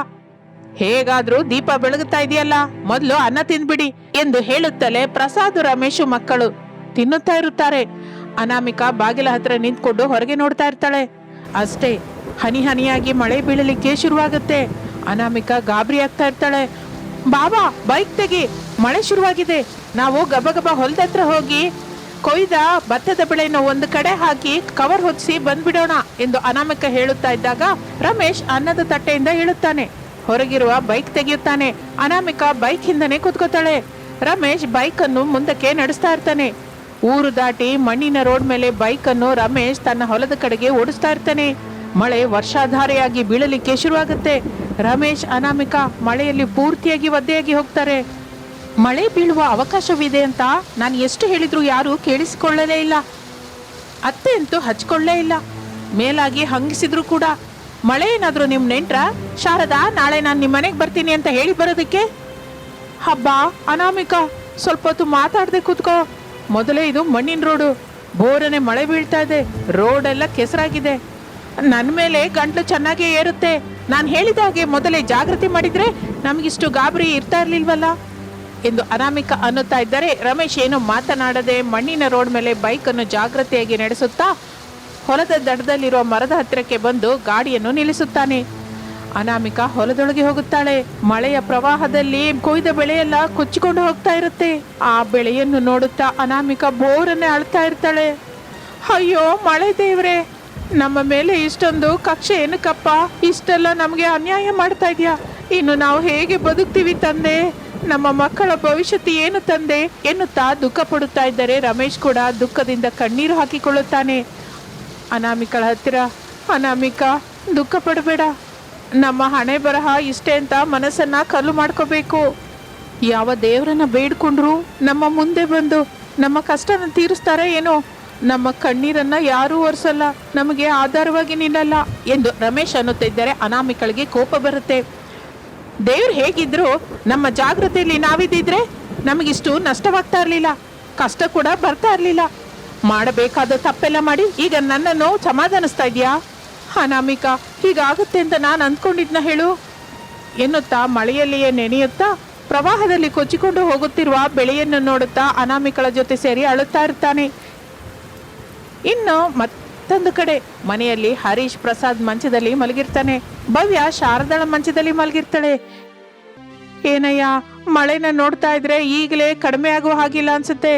ಹೇಗಾದ್ರೂ ದೀಪ ಬೆಳಗುತ್ತಾ ಇದೆಯಲ್ಲ? ಮೊದಲು ಅನ್ನ ತಿಂದ್ಬಿಡಿ ಎಂದು ಹೇಳುತ್ತಲೇ ಪ್ರಸಾದ್ ರಮೇಶು ಮಕ್ಕಳು ತಿನ್ನುತ್ತಾ ಇರುತ್ತಾರೆ. ಅನಾಮಿಕಾ ಬಾಗಿಲ ಹತ್ರ ನಿಂತ್ಕೊಂಡು ಹೊರಗೆ ನೋಡ್ತಾ ಇರ್ತಾಳೆ. ಅಷ್ಟೇ, ಹನಿ ಹನಿಯಾಗಿ ಮಳೆ ಬೀಳಲಿಕ್ಕೆ ಶುರುವಾಗುತ್ತೆ. ಅನಾಮಿಕಾ ಗಾಬರಿ ಆಗ್ತಾ ಇರ್ತಾಳೆ. ಬಾಬಾ, ಬೈಕ್ ತೆಗಿ, ಮಳೆ ಶುರುವಾಗಿದೆ. ನಾವು ಗಬಗಬ ಹೊಲದ ಹತ್ರ ಹೋಗಿ ಕೊಯ್ದ ಭತ್ತದ ಬೆಳೆಯನ್ನು ಒಂದು ಕಡೆ ಹಾಕಿ ಕವರ್ ಹೊದಿಸಿ ಬಂದ್ಬಿಡೋಣ ಎಂದು ಅನಾಮಿಕ ಹೇಳುತ್ತಾ ಇದ್ದಾಗ ರಮೇಶ್ ಅನ್ನದ ತಟ್ಟೆಯಿಂದ ಇಳುತ್ತಾನೆ. ಹೊರಗಿರುವ ಬೈಕ್ ತೆಗೆಯುತ್ತಾನೆ. ಅನಾಮಿಕ ಬೈಕ್ ಹಿಂದನೆ ಕೂತ್ಕೋತಾಳೆ. ರಮೇಶ್ ಬೈಕ್ ಅನ್ನು ಮುಂದಕ್ಕೆ ನಡೆಸ್ತಾ ಇರ್ತಾನೆ. ಊರು ದಾಟಿ ಮಣ್ಣಿನ ರೋಡ್ ಮೇಲೆ ಬೈಕ್ ಅನ್ನು ರಮೇಶ್ ತನ್ನ ಹೊಲದ ಕಡೆಗೆ ಓಡಿಸ್ತಾ ಇರ್ತಾನೆ. ಮಳೆ ವರ್ಷಾಧಾರೆಯಾಗಿ ಬೀಳಲಿಕ್ಕೆ ಶುರುವಾಗುತ್ತೆ. ರಮೇಶ್, ಅನಾಮಿಕ ಮಳೆಯಲ್ಲಿ ಪೂರ್ತಿಯಾಗಿ ಒದ್ದೆಯಾಗಿ ಹೋಗ್ತಾರೆ. ಮಳೆ ಬೀಳುವ ಅವಕಾಶವಿದೆ ಅಂತ ನಾನು ಎಷ್ಟು ಹೇಳಿದ್ರು ಯಾರು ಕೇಳಿಸಿಕೊಳ್ಳಲೇ ಇಲ್ಲ. ಅತ್ತೆ ಅಂತೂ ಹಚ್ಕೊಳ್ಳೇ ಇಲ್ಲ. ಮೇಲಾಗಿ ಹಂಗಿಸಿದ್ರು ಕೂಡ ಮಳೆ ಏನಾದರೂ ನಿಮ್ಮ ನೆಂಟ್ರ? ಶಾರದಾ, ನಾಳೆ ನಾನು ನಿಮ್ಮ ಮನೆಗೆ ಬರ್ತೀನಿ ಅಂತ ಹೇಳಿ ಬರೋದಕ್ಕೆ? ಹಬ್ಬ, ಅನಾಮಿಕ, ಸ್ವಲ್ಪ ಹೊತ್ತು ಮಾತಾಡದೆ ಕೂತ್ಕೋ. ಮೊದಲೇ ಇದು ಮಣ್ಣಿನ ರೋಡು. ಬೋರನೆ ಮಳೆ ಬೀಳ್ತಾ ಇದೆ. ರೋಡ್ ಎಲ್ಲ ಕೆಸರಾಗಿದೆ. ನನ್ನ ಮೇಲೆ ಗಂಟ್ಲು ಚೆನ್ನಾಗೇ ಏರುತ್ತೆ. ನಾನು ಹೇಳಿದ ಹಾಗೆ ಮೊದಲೇ ಜಾಗೃತಿ ಮಾಡಿದ್ರೆ ನಮಗಿಷ್ಟು ಗಾಬರಿ ಇರ್ತಾ ಇರ್ಲಿಲ್ವಲ್ಲ? ಎಂದು ಅನಾಮಿಕ ಅನ್ನುತ್ತಾ ಇದ್ದರೆ. ರಮೇಶ್ ಏನು ಮಾತನಾಡದೆ ಮಣ್ಣಿನ ರೋಡ್ ಮೇಲೆ ಬೈಕನ್ನು ಜಾಗ್ರತೆಯಾಗಿ ನಡೆಸುತ್ತಾ ಹೊಲದ ದಡದಲ್ಲಿರುವ ಮರದ ಹತ್ತಿರಕ್ಕೆ ಬಂದು ಗಾಡಿಯನ್ನು ನಿಲ್ಲಿಸುತ್ತಾನೆ. ಅನಾಮಿಕ ಹೊಲದೊಳಗೆ ಹೋಗುತ್ತಾಳೆ. ಮಳೆಯ ಪ್ರವಾಹದಲ್ಲಿ ಕೊಯ್ದ ಬೆಳೆಯೆಲ್ಲ ಕೊಚ್ಚಿಕೊಂಡು ಹೋಗ್ತಾ ಇರುತ್ತೆ. ಆ ಬೆಳೆಯನ್ನು ನೋಡುತ್ತಾ ಅನಾಮಿಕ ಬೋರನ್ನೇ ಅಳ್ತಾ ಇರ್ತಾಳೆ. ಅಯ್ಯೋ, ಮಳೆ ದೇವ್ರೆ! ನಮ್ಮ ಮೇಲೆ ಇಷ್ಟೊಂದು ಕಕ್ಷೆ ಏನಕ್ಕಪ್ಪ? ಇಷ್ಟೆಲ್ಲ ನಮಗೆ ಅನ್ಯಾಯ ಮಾಡ್ತಾ ಇದೆಯಾ? ಇನ್ನು ನಾವು ಹೇಗೆ ಬದುಕ್ತೀವಿ ತಂದೆ? ನಮ್ಮ ಮಕ್ಕಳ ಭವಿಷ್ಯತ್ತು ಏನು ತಂದೆ ಎನ್ನುತ್ತಾ ದುಃಖ ಪಡುತ್ತಾ ಇದ್ದರೆ ರಮೇಶ್ ಕೂಡ ದುಃಖದಿಂದ ಕಣ್ಣೀರು ಹಾಕಿಕೊಳ್ಳುತ್ತಾನೆ. ಅನಾಮಿಕಳ ಹತ್ತಿರ, ಅನಾಮಿಕ, ದುಃಖ ಪಡಬೇಡ. ನಮ್ಮ ಹಣೆ ಬರಹ ಇಷ್ಟೇ ಅಂತ ಮನಸ್ಸನ್ನ ಕಲ್ಲು ಮಾಡ್ಕೋಬೇಕು. ಯಾವ ದೇವರನ್ನ ಬೇಡ್ಕೊಂಡ್ರು ನಮ್ಮ ಮುಂದೆ ಬಂದು ನಮ್ಮ ಕಷ್ಟನ ತೀರಿಸ್ತಾರೆ ಏನೋ? ನಮ್ಮ ಕಣ್ಣೀರನ್ನ ಯಾರೂ ಒರೆಸಲ್ಲ, ನಮಗೆ ಆಧಾರವಾಗಿ ನಿಲ್ಲಲ್ಲ ಎಂದು ರಮೇಶ್ ಅನ್ನುತ್ತಿದ್ದರೆ ಅನಾಮಿಕಳಿಗೆ ಕೋಪ ಬರುತ್ತೆ. ದೇವ್ರು ಹೇಗಿದ್ರು ನಮ್ಮ ಜಾಗೃತಿಯಲ್ಲಿ ನಾವಿದ್ದಿದ್ರೆ ನಮಗಿಷ್ಟು ನಷ್ಟವಾಗ್ತಾ ಇರಲಿಲ್ಲ, ಕಷ್ಟ ಕೂಡ ಬರ್ತಾ ಇರಲಿಲ್ಲ. ಮಾಡಬೇಕಾದ ತಪ್ಪೆಲ್ಲ ಮಾಡಿ ಈಗ ನನ್ನನ್ನು ಸಮಾಧಾನಿಸ್ತಾ ಇದೆಯಾ ಅನಾಮಿಕಾ ಹೀಗಾಗುತ್ತೆ ಅಂತ ನಾನು ಅಂದ್ಕೊಂಡಿದ್ನ ಹೇಳು. ಎನ್ನುತ್ತಾ ಮಳೆಯಲ್ಲಿಯೇ ನೆನೆಯುತ್ತಾ ಪ್ರವಾಹದಲ್ಲಿ ಕೊಚ್ಚಿಕೊಂಡು ಹೋಗುತ್ತಿರುವ ಬೆಳೆಯನ್ನು ನೋಡುತ್ತಾ ಅನಾಮಿಕಳ ಜೊತೆ ಸೇರಿ ಅಳುತ್ತಾ ಇರ್ತಾನೆ. ಇನ್ನು ಮತ್ತೊಂದು ಕಡೆ ಮನೆಯಲ್ಲಿ ಹರೀಶ್ ಪ್ರಸಾದ್ ಮಂಚದಲ್ಲಿ ಮಲಗಿರ್ತಾನೆ. ಭವ್ಯ ಶಾರದಳ ಮಂಚದಲ್ಲಿ ಮಲಗಿರ್ತಾಳೆ. ಏನಯ್ಯ, ಮಳೆನ ನೋಡ್ತಾ ಇದ್ರೆ ಈಗಲೇ ಕಡಿಮೆ ಆಗುವ ಹಾಗಿಲ್ಲ ಅನ್ಸುತ್ತೆ.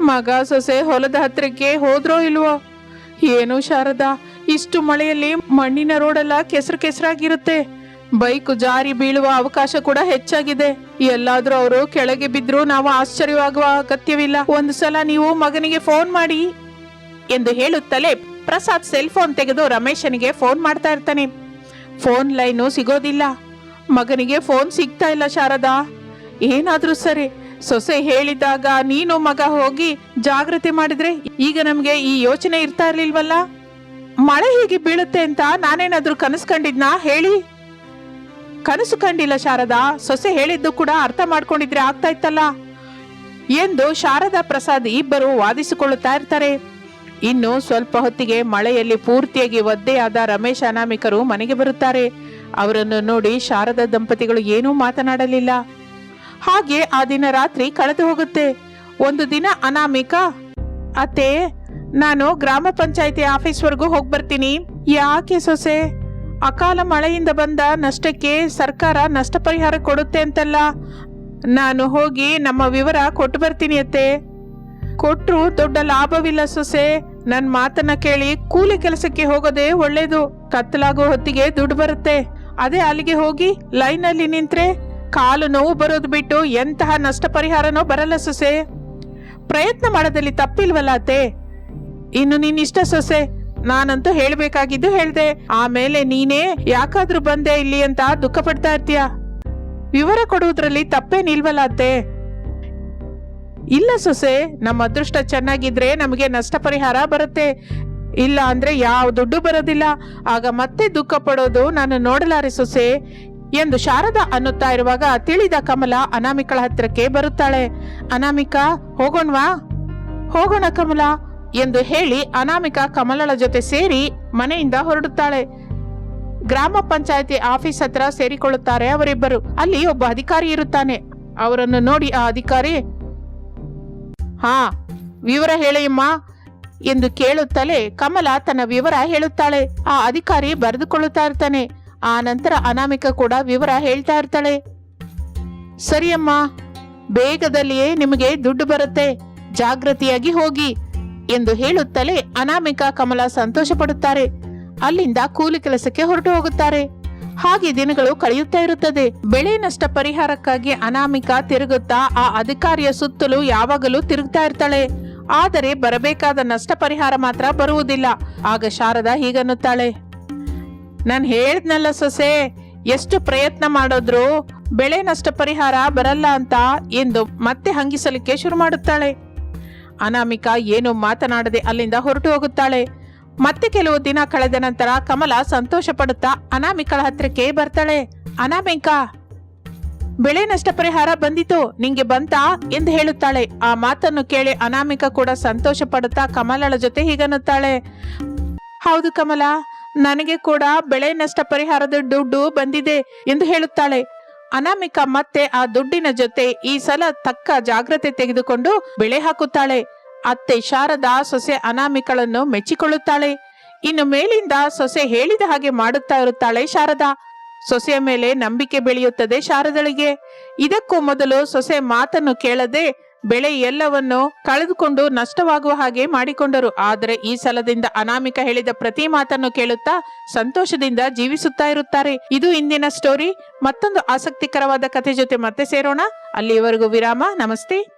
ಮಗ ಸೊಸೆ ಹೊಲದ ಹತ್ರಕ್ಕೆ ಹೋದ್ರೋ ಇಲ್ವೋ? ಏನು ಶಾರದಾ, ಇಷ್ಟು ಮಳೆಯಲ್ಲಿ ಮಣ್ಣಿನ ರೋಡೆಲ್ಲ ಕೆಸರು ಕೆಸರಾಗಿರುತ್ತೆ. ಬೈಕ್ ಜಾರಿ ಬೀಳುವ ಅವಕಾಶ ಕೂಡ ಹೆಚ್ಚಾಗಿದೆ. ಎಲ್ಲಾದ್ರೂ ಅವರು ಕೆಳಗೆ ಬಿದ್ರು ನಾವು ಆಶ್ಚರ್ಯವಾಗುವ ಅಗತ್ಯವಿಲ್ಲ. ಒಂದು ಸಲ ನೀವು ಮಗನಿಗೆ ಫೋನ್ ಮಾಡಿ. ಎಂದು ಹೇಳುತ್ತಲೇ ಪ್ರಸಾದ್ ಸೆಲ್ ಫೋನ್ ತೆಗೆದು ರಮೇಶನಿಗೆ ಫೋನ್ ಮಾಡ್ತಾ ಇರ್ತಾನೆ. ಫೋನ್ ಲೈನು ಸಿಗೋದಿಲ್ಲ. ಮಗನಿಗೆ ಫೋನ್ ಸಿಗ್ತಾ ಇಲ್ಲ ಶಾರದಾ. ಏನಾದ್ರೂ ಸರಿ, ಸೊಸೆ ಹೇಳಿದಾಗ ನೀನು ಮಗ ಹೋಗಿ ಜಾಗೃತಿ ಮಾಡಿದ್ರೆ ಈಗ ನಮ್ಗೆ ಈ ಯೋಚನೆ ಇರ್ತಾ ಇರ್ಲಿಲ್ವಲ್ಲ? ಮಳೆ ಹೀಗೆ ಬೀಳುತ್ತೆ ಅಂತ ನಾನೇನಾದ್ರೂ ಕನಸು ಕಂಡಿದ್ನಾ ಹೇಳಿ. ಕನಸು ಕಂಡಿಲ್ಲ ಶಾರದಾ. ಸೊಸೆ ಹೇಳಿದ್ದು ಕೂಡ ಅರ್ಥ ಮಾಡ್ಕೊಂಡಿದ್ರೆ ಆಗ್ತಾ ಇತ್ತಲ್ಲ. ಎಂದು ಶಾರದಾ ಪ್ರಸಾದ್ ಇಬ್ಬರು ವಾದಿಸಿಕೊಳ್ಳುತ್ತಾ ಇರ್ತಾರೆ. ಇನ್ನು ಸ್ವಲ್ಪ ಹೊತ್ತಿಗೆ ಮಳೆಯಲ್ಲಿ ಪೂರ್ತಿಯಾಗಿ ಒದ್ದೆಯಾದ ರಮೇಶ್ ಅನಾಮಿಕರು ಮನೆಗೆ ಬರುತ್ತಾರೆ. ಅವರನ್ನು ನೋಡಿ ಶಾರದಾ ದಂಪತಿಗಳು ಏನೂ ಮಾತನಾಡಲಿಲ್ಲ. ಹಾಗೆ ಆ ದಿನ ರಾತ್ರಿ ಕಳೆದು ಹೋಗುತ್ತೆ. ಒಂದು ದಿನ ಅನಾಮಿಕ, ಅತ್ತೆ, ನಾನು ಗ್ರಾಮ ಪಂಚಾಯತಿ ಆಫೀಸ್ವರೆಗೂ ಹೋಗಿ ಬರ್ತೀನಿ. ಯಾಕೆ ಸೊಸೆ? ಅಕಾಲ ಮಳೆಯಿಂದ ಬಂದ ನಷ್ಟಕ್ಕೆ ಸರ್ಕಾರ ನಷ್ಟ ಪರಿಹಾರ ಕೊಡುತ್ತೆ ಅಂತಲ್ಲ. ನಾನು ಹೋಗಿ ನಮ್ಮ ವಿವರ ಕೊಟ್ಟು ಬರ್ತೀನಿ ಅತ್ತೆ. ಕೊಟ್ರು ದೊಡ್ಡ ಲಾಭವಿಲ್ಲ ಸೊಸೆ. ನನ್ ಮಾತನ್ನ ಕೇಳಿ ಕೂಲಿ ಕೆಲಸಕ್ಕೆ ಹೋಗೋದೇ ಒಳ್ಳೇದು. ಕತ್ತಲಾಗೋ ಹೊತ್ತಿಗೆ ದುಡ್ಡು ಬರುತ್ತೆ. ಅದೇ ಅಲ್ಲಿಗೆ ಹೋಗಿ ಲೈನಲ್ಲಿ ನಿಂತ್ರೆ ಕಾಲು ನೋವು ಬರೋದು ಬಿಟ್ಟು ಎಂತಹ ನಷ್ಟ ಪರಿಹಾರನೋ ಬರಲ್ಲ ಸೊಸೆ. ಪ್ರಯತ್ನ ಮಾಡೋದಲ್ಲಿ ತಪ್ಪಿಲ್ವಲ್ಲ ಅತ್ತೆ. ಇನ್ನು ನೀನಿಷ್ಟ ಸೊಸೆ. ನಾನಂತೂ ಹೇಳ್ಬೇಕಾಗಿದ್ದು ಹೇಳ್ದೆ. ಆಮೇಲೆ ನೀನೇ ಯಾಕಾದ್ರೂ ಬಂದೆ ಇಲ್ಲಿ ಅಂತ ದುಃಖ ಪಡ್ತಾ ಇರ್ತೀಯ. ವಿವರ ಕೊಡುವುದರಲ್ಲಿ ತಪ್ಪೇನಿಲ್ವಲ್ಲ ಅತ್ತೆ. ಇಲ್ಲ ಸೊಸೆ, ನಮ್ಮ ಅದೃಷ್ಟ ಚೆನ್ನಾಗಿದ್ರೆ ನಮಗೆ ನಷ್ಟ ಪರಿಹಾರ ಬರುತ್ತೆ. ಇಲ್ಲ ಅಂದ್ರೆ ಯಾವ ದುಡ್ಡು ಬರೋದಿಲ್ಲ. ಆಗ ಮತ್ತೆ ದುಃಖ ಪಡೋದು ನಾನು ನೋಡಲಾರೆ ಸೊಸೆ. ಎಂದು ಶಾರದಾ ಅನ್ನುತ್ತಾ ಇರುವಾಗ ತಿಳಿದ ಕಮಲ ಅನಾಮಿಕಳ ಹತ್ತಿರಕ್ಕೆ ಬರುತ್ತಾಳೆ. ಅನಾಮಿಕಾ, ಹೋಗೋಣವಾ? ಹೋಗೋಣ ಕಮಲ ಎಂದು ಹೇಳಿ ಅನಾಮಿಕಾ ಕಮಲಳ ಜೊತೆ ಸೇರಿ ಮನೆಯಿಂದ ಹೊರಡುತ್ತಾಳೆ. ಗ್ರಾಮ ಪಂಚಾಯತಿ ಆಫೀಸ್ ಹತ್ರ ಸೇರಿಕೊಳ್ಳುತ್ತಾರೆ ಅವರಿಬ್ಬರು. ಅಲ್ಲಿ ಒಬ್ಬ ಅಧಿಕಾರಿ ಇರುತ್ತಾನೆ. ಅವರನ್ನು ನೋಡಿ ಆ ಅಧಿಕಾರಿ ಹಾ, ವಿವರ ಹೇಳೆಯಮ್ಮ ಎಂದು ಕೇಳುತ್ತಲೇ ಕಮಲ ತನ್ನ ವಿವರ ಹೇಳುತ್ತಾಳೆ. ಆ ಅಧಿಕಾರಿ ಬರೆದುಕೊಳ್ಳುತ್ತಾ ಇರ್ತಾನೆ. ಆ ನಂತರ ಅನಾಮಿಕ ಕೂಡ ವಿವರ ಹೇಳ್ತಾ ಇರ್ತಾಳೆ. ಸರಿಯಮ್ಮ ಬೇಗದಲ್ಲಿಯೇ ನಿಮಗೆ ದುಡ್ಡು ಬರುತ್ತೆ. ಜಾಗೃತಿಯಾಗಿ ಹೋಗಿ ಎಂದು ಹೇಳುತ್ತಲೇ ಅನಾಮಿಕ ಕಮಲ ಸಂತೋಷ ಪಡುತ್ತಾರೆ ಅಲ್ಲಿಂದ ಕೂಲಿ ಕೆಲಸಕ್ಕೆ ಹೊರಟು ಹೋಗುತ್ತಾರೆ. ಹಾಗೆ ದಿನಗಳು ಕಳೆಯುತ್ತಾ ಇರುತ್ತದೆ. ಬೆಳೆ ನಷ್ಟ ಪರಿಹಾರಕ್ಕಾಗಿ ಅನಾಮಿಕ ತಿರುಗುತ್ತಾ ಆ ಅಧಿಕಾರಿಯ ಸುತ್ತಲೂ ಯಾವಾಗಲೂ ತಿರುಗ್ತಾ ಇರ್ತಾಳೆ. ಆದರೆ ಬರಬೇಕಾದ ನಷ್ಟ ಪರಿಹಾರ ಮಾತ್ರ ಬರುವುದಿಲ್ಲ. ಆಗ ಶಾರದಾ ಹೀಗನ್ನುತ್ತಾಳೆ. ನಾನು ಹೇಳ್ದ್ನಲ್ಲ ಸೊಸೆ, ಎಷ್ಟು ಪ್ರಯತ್ನ ಮಾಡಿದ್ರು ಬೆಳೆ ನಷ್ಟ ಪರಿಹಾರ ಬರಲ್ಲ ಅಂತ ಎಂದು ಮತ್ತೆ ಹಂಗಿಸಲಿಕ್ಕೆ ಶುರು ಮಾಡುತ್ತಾಳೆ. ಅನಾಮಿಕಾ ಏನು ಮಾತನಾಡದೆ ಅಲ್ಲಿಂದ ಹೊರಟು ಹೋಗುತ್ತಾಳೆ. ಮತ್ತೆ ಕೆಲವು ದಿನ ಕಳೆದ ನಂತರ ಕಮಲ ಸಂತೋಷ ಪಡುತ್ತಾ ಅನಾಮಿಕಳ ಹತ್ರಕ್ಕೆ ಬರ್ತಾಳೆ. ಅನಾಮಿಕಾ, ಬೆಳೆ ನಷ್ಟ ಪರಿಹಾರ ಬಂದಿತು ನಿಂಗೆ ಬಂತಾ? ಎಂದು ಹೇಳುತ್ತಾಳೆ. ಆ ಮಾತನ್ನು ಕೇಳಿ ಅನಾಮಿಕ ಕೂಡ ಸಂತೋಷ ಪಡುತ್ತಾ ಕಮಲಳ ಜೊತೆ ಹೀಗನ್ನುತ್ತಾಳೆ. ಹೌದು ಕಮಲ, ನನಗೆ ಕೂಡ ಬೆಳೆ ನಷ್ಟ ಪರಿಹಾರದ ದುಡ್ಡು ಬಂದಿದೆ ಎಂದು ಹೇಳುತ್ತಾಳೆ. ಅನಾಮಿಕ ಮತ್ತೆ ಆ ದುಡ್ಡಿನ ಜೊತೆ ಈ ಸಲ ತಕ್ಕ ಜಾಗ್ರತೆ ತೆಗೆದುಕೊಂಡು ಬೆಳೆ ಹಾಕುತ್ತಾಳೆ. ಅತ್ತೆ ಶಾರದಾ ಸೊಸೆ ಅನಾಮಿಕಳನ್ನು ಮೆಚ್ಚಿಕೊಳ್ಳುತ್ತಾಳೆ. ಇನ್ನು ಮೇಲಿಂದ ಸೊಸೆ ಹೇಳಿದ ಹಾಗೆ ಮಾಡುತ್ತಾ ಇರುತ್ತಾಳೆ ಶಾರದಾ. ಸೊಸೆಯ ಮೇಲೆ ನಂಬಿಕೆ ಬೆಳೆಯುತ್ತದೆ ಶಾರದಳಿಗೆ. ಇದಕ್ಕೂ ಮೊದಲು ಸೊಸೆ ಮಾತನ್ನು ಕೇಳದೆ ಬೆಳೆ ಎಲ್ಲವನ್ನು ಕಳೆದುಕೊಂಡು ನಷ್ಟವಾಗುವ ಹಾಗೆ ಮಾಡಿಕೊಂಡರು. ಆದರೆ ಈ ಸಲದಿಂದ ಅನಾಮಿಕ ಹೇಳಿದ ಪ್ರತಿ ಮಾತನ್ನು ಕೇಳುತ್ತಾ ಸಂತೋಷದಿಂದ ಜೀವಿಸುತ್ತಾ ಇರುತ್ತಾರೆ. ಇದು ಇಂದಿನ ಸ್ಟೋರಿ. ಮತ್ತೊಂದು ಆಸಕ್ತಿಕರವಾದ ಕಥೆ ಜೊತೆ ಮತ್ತೆ ಸೇರೋಣ. ಅಲ್ಲಿಯವರೆಗೂ ವಿರಾಮ. ನಮಸ್ತೆ.